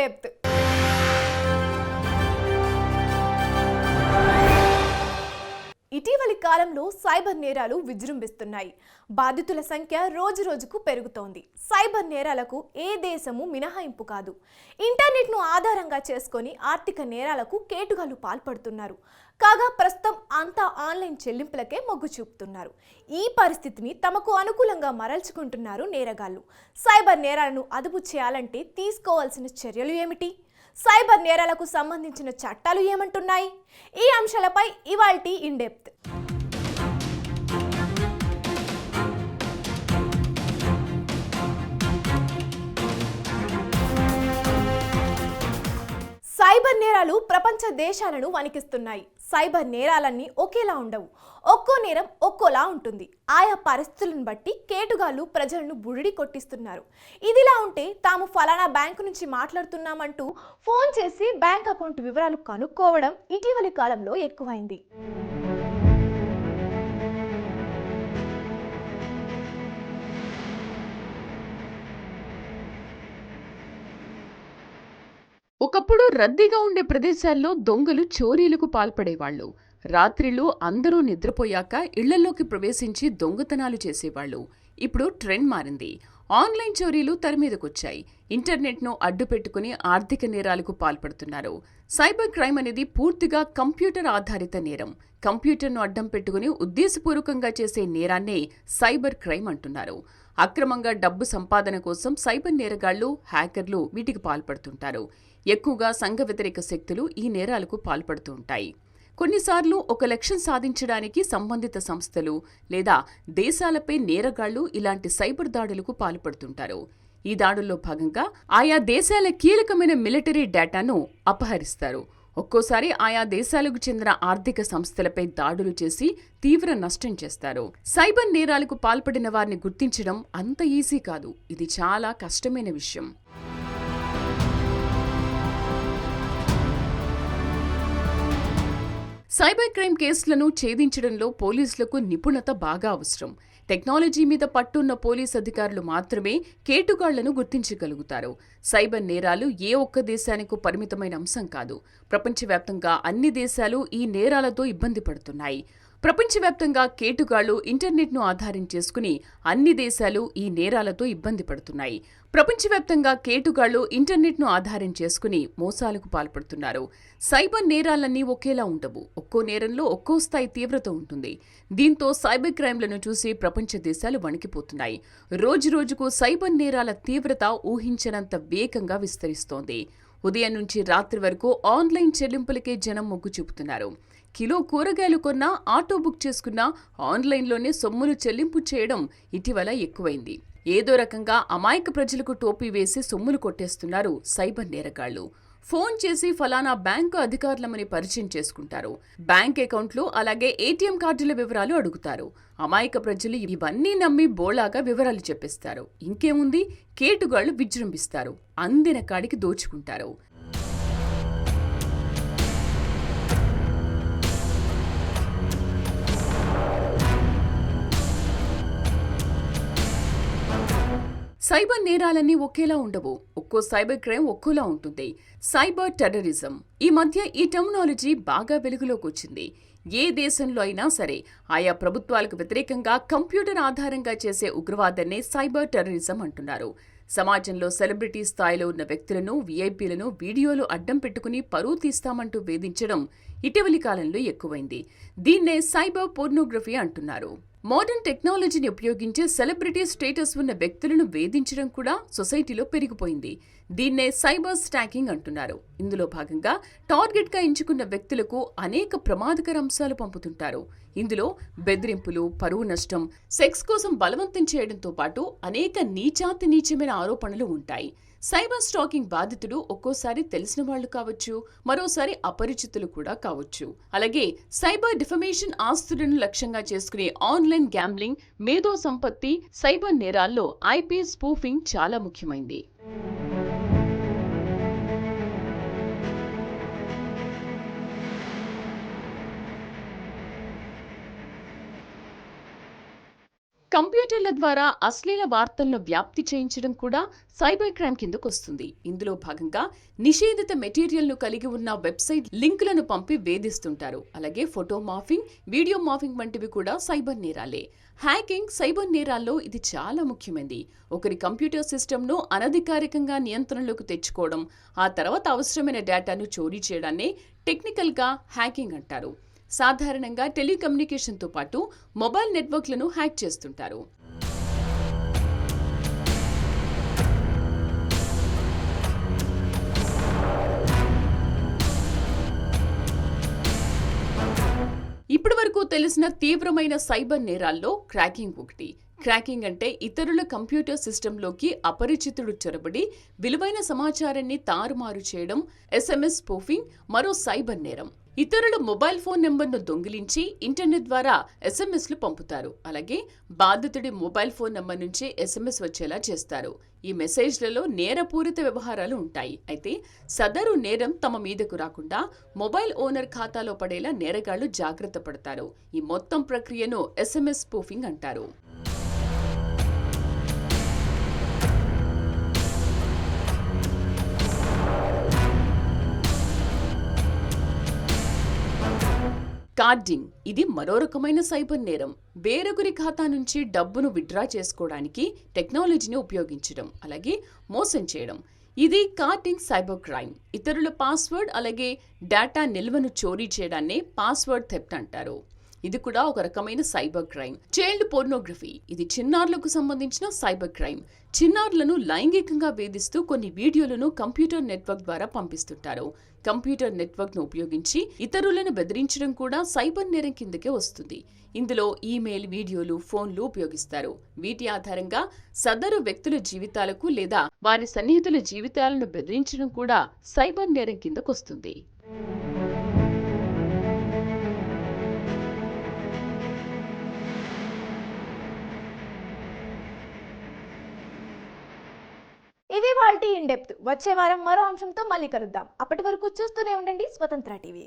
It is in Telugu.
డెప్త్ కాలంలో సైబర్ నేరాలు విజృంభిస్తున్నాయి. బాధితుల సంఖ్య రోజు రోజుకు పెరుగుతోంది. సైబర్ నేరాలకు ఏ దేశము మినహాయింపు కాదు. ఇంటర్నెట్ను ఆధారంగా చేసుకొని ఆర్థిక నేరాలకు కేటుగాలు పాల్పడుతున్నారు. కాగా ప్రస్తుతం అంతా ఆన్లైన్ చెల్లింపులకే మొగ్గు చూపుతున్నారు. ఈ పరిస్థితిని తమకు అనుకూలంగా మరల్చుకుంటున్నారు నేరగాళ్ళు. సైబర్ నేరాలను అదుపు చేయాలంటే తీసుకోవాల్సిన చర్యలు ఏమిటి? సైబర్ నేరాలకు సంబంధించిన చట్టాలు ఏమంటున్నాయి? ఈ అంశాలపై ఇవాల్టి ఇన్ డెప్త్. సైబర్ నేరాలు ప్రపంచ దేశాలను వణికిస్తున్నాయి. సైబర్ నేరాలన్నీ ఒకేలా ఉండవు. ఒక్కో నేరం ఒక్కోలా ఉంటుంది. ఆయా పరిస్థితులను బట్టి కేటుగాళ్ళు ప్రజలను బుడిడి కొట్టిస్తున్నారు. ఇదిలా ఉంటే తాము ఫలానా బ్యాంకు నుంచి మాట్లాడుతున్నామంటూ ఫోన్ చేసి బ్యాంక్ అకౌంట్ వివరాలు కనుక్కోవడం ఇటీవలి కాలంలో ఎక్కువైంది. ఒకప్పుడు రద్దీగా ఉండే ప్రదేశాల్లో దొంగలు చోరీలకు పాల్పడేవాళ్ళు. రాత్రిళ్ళు అందరూ నిద్రపోయాక ఇళ్ళలోకి ప్రవేశించి దొంగతనాలు చేసేవాళ్ళు. ఇప్పుడు ట్రెండ్ మారింది. ఆన్లైన్ చోరీలు తెరమీదకొచ్చాయి ఇంటర్నెట్ను అడ్డు పెట్టుకుని ఆర్థిక నేరాలకు పాల్పడుతున్నారు. సైబర్ క్రైమ్ అనేది పూర్తిగా కంప్యూటర్ ఆధారిత నేరం. కంప్యూటర్ను అడ్డం పెట్టుకుని ఉద్దేశపూర్వకంగా చేసే నేరాన్నే సైబర్ క్రైమ్ అంటున్నారు. అక్రమంగా డబ్బు సంపాదన కోసం సైబర్ నేరగాళ్ళు హ్యాకర్లు వీటికి పాల్పడుతుంటారు. ఎక్కువగా సంఘ వ్యతిరేక శక్తులు ఈ నేరాలకు పాల్పడుతూ ఉంటాయి. కొన్నిసార్లు ఒక లక్ష్యం సాధించడానికి సంబంధిత సంస్థలు లేదా దేశాలపై నేరగాళ్ళు ఇలాంటి సైబర్ దాడులకు పాల్పడుతుంటారు. ఈ దాడుల్లో భాగంగా ఆయా దేశాల కీలకమైన మిలిటరీ డేటాను అపహరిస్తారు. ఒక్కోసారి ఆయా దేశాలకు చెందిన ఆర్థిక సంస్థలపై దాడులు చేసి తీవ్ర నష్టం చేస్తారు. సైబర్ నేరాలకు పాల్పడిన వారిని గుర్తించడం అంత ఈజీ కాదు. ఇది చాలా కష్టమైన విషయం. సైబర్ క్రైమ్ కేసులను ఛేదించడంలో పోలీసులకు నిపుణత బాగా అవసరం. టెక్నాలజీ మీద పట్టున్న పోలీస్ అధికారులు మాత్రమే కేటుగాళ్ళను గుర్తించగలుగుతారు. సైబర్ నేరాలు ఏ ఒక్క దేశానికి పరిమితమైన అంశం కాదు. ప్రపంచవ్యాప్తంగా అన్ని దేశాలు ఈ నేరాలతో ఇబ్బంది పడుతున్నాయి. ప్రపంచవ్యాప్తంగా కేటుగాళ్ళు ఇంటర్నెట్ను ఆధారం చేసుకుని అన్ని దేశాలు ఈ నేరాలతో ఇబ్బంది పడుతున్నాయి. ప్రపంచవ్యాప్తంగా కేటుగాళ్ళు ఇంటర్నెట్ను ఆధారం చేసుకుని మోసాలకు పాల్పడుతున్నారు. సైబర్ నేరాలన్నీ ఒకేలా ఉండవు. ఒక్కో నేరంలో ఒక్కో స్థాయి తీవ్రత ఉంటుంది. దీంతో సైబర్ క్రైమ్లను చూసి ప్రపంచ దేశాలు వణికిపోతున్నాయి. రోజురోజుకు సైబర్ నేరాల తీవ్రత ఊహించనంత వేగంగా విస్తరిస్తోంది. ఉదయం నుంచి రాత్రి వరకు ఆన్లైన్ చెల్లింపులకే జనం మొగ్గు చూపుతున్నారు. కిలో కూరగాయలు కొన్నా ఆటో బుక్ చేసుకున్నా ఆన్లైన్లోనే సొమ్ములు చెల్లింపు చేయడం ఇటీవల ఎక్కువైంది. ఏదో రకంగా అమాయక ప్రజలకు టోపీ వేసి సొమ్ములు కొట్టేస్తున్నారు సైబర్ నేరగాళ్ళు. ఫోన్ చేసి ఫలానా బ్యాంకు అధికారులమని పరిచయం చేసుకుంటారు. బ్యాంక్ అకౌంట్లు అలాగే ఏటీఎం కార్డుల వివరాలు అడుగుతారు. అమాయక ప్రజలు ఇవన్నీ నమ్మి బోళాగా వివరాలు చెప్పిస్తారు. ఇంకేముంది? కేటుగాళ్ళు విజృంభిస్తారు. అందిన కాడికి దోచుకుంటారు. సైబర్ నేరాలన్నీ ఒకేలా ఉండవు. ఒక్కో సైబర్ క్రైమ్ ఒక్కోలా ఉంటుంది. Cyber terrorism. ఈ మధ్య ఈ టెర్మినాలజీ బాగా వెలుగులోకి వచ్చింది ఏ దేశంలో అయినా సరే ఆయా ప్రభుత్వాలకు వ్యతిరేకంగా కంప్యూటర్ ఆధారంగా చేసే ఉగ్రవాదాన్నే సైబర్ టెర్రరిజం అంటున్నారు. సమాజంలో సెలబ్రిటీ స్థాయిలో ఉన్న వ్యక్తులను వీఐపీలను వీడియోలు అడ్డం పెట్టుకుని పరువు తీస్తామంటూ వేధించడం ఇటీవలి కాలంలో ఎక్కువైంది. దీన్నే సైబర్ పోర్నోగ్రఫీ అంటున్నారు. మోడర్న్ టెక్నాలజీని ఉపయోగించి సెలబ్రిటీ స్టేటస్ ఉన్న వ్యక్తులను వేధించడం కూడా సొసైటీలో పెరిగిపోయింది. దీన్నే సైబర్ స్టాకింగ్ అంటున్నారు. ఇందులో భాగంగా టార్గెట్గా ఎంచుకున్న వ్యక్తులకు అనేక ప్రమాదకర అంశాలు పంపుతుంటారు. ఇందులో బెదిరింపులు పరువు నష్టం సెక్స్ కోసం బలవంతం చేయడంతో పాటు అనేక నీచాతి నీచమైన ఆరోపణలు ఉంటాయి. సైబర్ స్టాకింగ్ బాధితుడు ఒక్కోసారి తెలిసిన వాళ్ళు కావచ్చు మరోసారి అపరిచితులు కూడా కావచ్చు. అలాగే సైబర్ డిఫమేషన్ ఆస్తులను లక్ష్యంగా చేసుకునే ఆన్లైన్ గ్యాంబ్లింగ్ మేధో సంపత్తి సైబర్ నేరాల్లో ఐపీ స్పూఫింగ్ చాలా ముఖ్యమైంది. కంప్యూటర్ల ద్వారా అశ్లీల వార్తలను వ్యాప్తి చేయించడం కూడా సైబర్ క్రైమ్ కిందకు వస్తుంది. ఇందులో భాగంగా నిషేధిత మెటీరియల్ను కలిగి ఉన్న వెబ్సైట్ లింకులను పంపి వేధిస్తుంటారు. అలాగే ఫోటో మాఫింగ్ వీడియో మాఫింగ్ వంటివి కూడా సైబర్ నేరాలే. హ్యాకింగ్ సైబర్ నేరాల్లో ఇది చాలా ముఖ్యమైనది ఒకరి కంప్యూటర్ సిస్టమ్ను అనధికారికంగా నియంత్రణలోకి తెచ్చుకోవడం ఆ తర్వాత అవసరమైన డేటాను చోరీ చేయడాన్నే టెక్నికల్గా హ్యాకింగ్ అంటారు. సాధారణంగా టెలికమ్యూనికేషన్తో పాటు మొబైల్ నెట్వర్క్లను హ్యాక్ చేస్తుంటారు. ఇప్పటివరకు తెలిసిన తీవ్రమైన సైబర్ నేరాల్లో క్రాకింగ్ ఒకటి. క్రాకింగ్ అంటే ఇతరుల కంప్యూటర్ సిస్టంలోకి అపరిచితుడు చొరబడి విలువైన సమాచారాన్ని తారుమారు చేయడం ఎస్ఎంఎస్ స్పూఫింగ్ మరో సైబర్ నేరం. ఇతరుల మొబైల్ ఫోన్ నెంబర్ను దొంగిలించి ఇంటర్నెట్ ద్వారా ఎస్ఎంఎస్లు పంపుతారు. అలాగే బాధితుడి మొబైల్ ఫోన్ నెంబర్ నుంచి ఎస్ఎంఎస్ వచ్చేలా చేస్తారు. ఈ మెసేజ్లలో నేరపూరిత వ్యవహారాలు ఉంటాయి. అయితే సదరు నేరం తమ మీదకు రాకుండా మొబైల్ ఓనర్ ఖాతాలో పడేలా నేరగాళ్ళు జాగ్రత్త పడతారు. ఈ మొత్తం ప్రక్రియను ఎస్ఎంఎస్ స్పూఫింగ్ అంటారు. కార్డింగ్ ఇది మరో రకమైన సైబర్ నేరం. వేరొకరి ఖాతా నుంచి డబ్బును విత్డ్రా చేసుకోవడానికి టెక్నాలజీని ఉపయోగించడం అలాగే మోసం చేయడం. ఇది కార్డింగ్ సైబర్ క్రైమ్. ఇతరుల పాస్వర్డ్ అలాగే డేటా నిల్వను చోరీ చేయడాన్నే పాస్వర్డ్ థెఫ్ట్ అంటారు. ఇది కూడా ఒక రకమైన సైబర్ క్రైమ్. చైల్డ్ పోర్నోగ్రఫీ ఇది చిన్నారులకు సంబంధించిన సైబర్ క్రైమ్. చిన్నారులను లైంగికంగా వేధిస్తూ కొన్ని వీడియోలను కంప్యూటర్ నెట్వర్క్ ద్వారా పంపిస్తుంటారు. కంప్యూటర్ నెట్వర్క్ను ఉపయోగించి ఇతరులను బెదిరించడం కూడా సైబర్ నేరం కిందకే వస్తుంది. ఇందులో ఈమెయిల్ వీడియోలు ఫోన్లు ఉపయోగిస్తారు. వీటి ఆధారంగా సదరు వ్యక్తుల జీవితాలకు లేదా వారి సన్నిహితుల జీవితాలను బెదిరించడం కూడా సైబర్ నేరం కిందకొస్తుంది. ఇది ఇన్ డెప్త్. వచ్చే వారం మరో అంశంతో మళ్ళీ కలుద్దాం. అప్పటి వరకు చూస్తూనే ఉండండి స్వతంత్ర టీవీ.